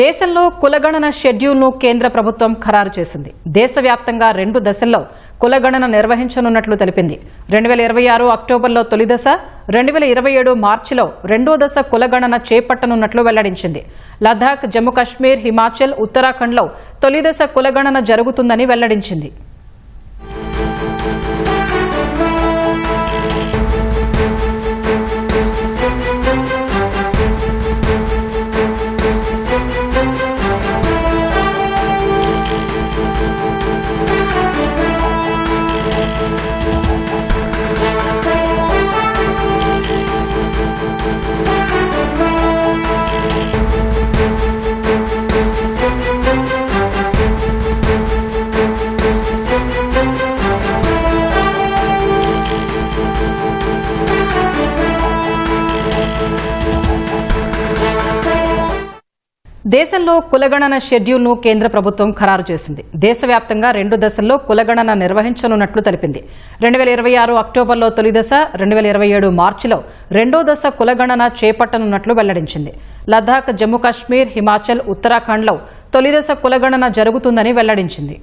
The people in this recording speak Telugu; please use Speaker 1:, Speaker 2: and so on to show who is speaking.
Speaker 1: దేశంలో కులగణన షెడ్యూల్ను కేంద్ర ప్రభుత్వం ఖరారు చేసింది. దేశవ్యాప్తంగా రెండు దశల్లో కులగణన నిర్వహించనున్నట్లు తెలిపింది. రెండు వేల ఇరవై ఆరు అక్టోబర్లో తొలి దశ రెండు వేల ఇరవై ఏడు మార్చిలో రెండో దశ కులగణన చేపట్టనున్నట్లు వెల్లడించింది. లద్దాఖ్ జమ్మూ కశ్మీర్ హిమాచల్ ఉత్తరాఖండ్లో తొలి దశ కులగణన జరుగుతుందని వెల్లడించింది. దేశంలో కులగణన షెడ్యూల్ను కేంద్ర ప్రభుత్వం ఖరారు చేసింది. దేశవ్యాప్తంగా రెండు దశల్లో కులగణన నిర్వహించనున్నట్లు తెలిపింది. రెండు వేల ఇరవై ఆరు అక్టోబర్లో తొలి దశ రెండు వేల ఇరవై ఏడు మార్చిలో రెండో దశ కులగణన చేపట్టనున్నట్లు వెల్లడించింది. లద్దాఖ్ జమ్మూ కాశ్మీర్ హిమాచల్ ఉత్తరాఖండ్లో తొలిదశ కులగణన జరుగుతుందని వెల్లడించింది.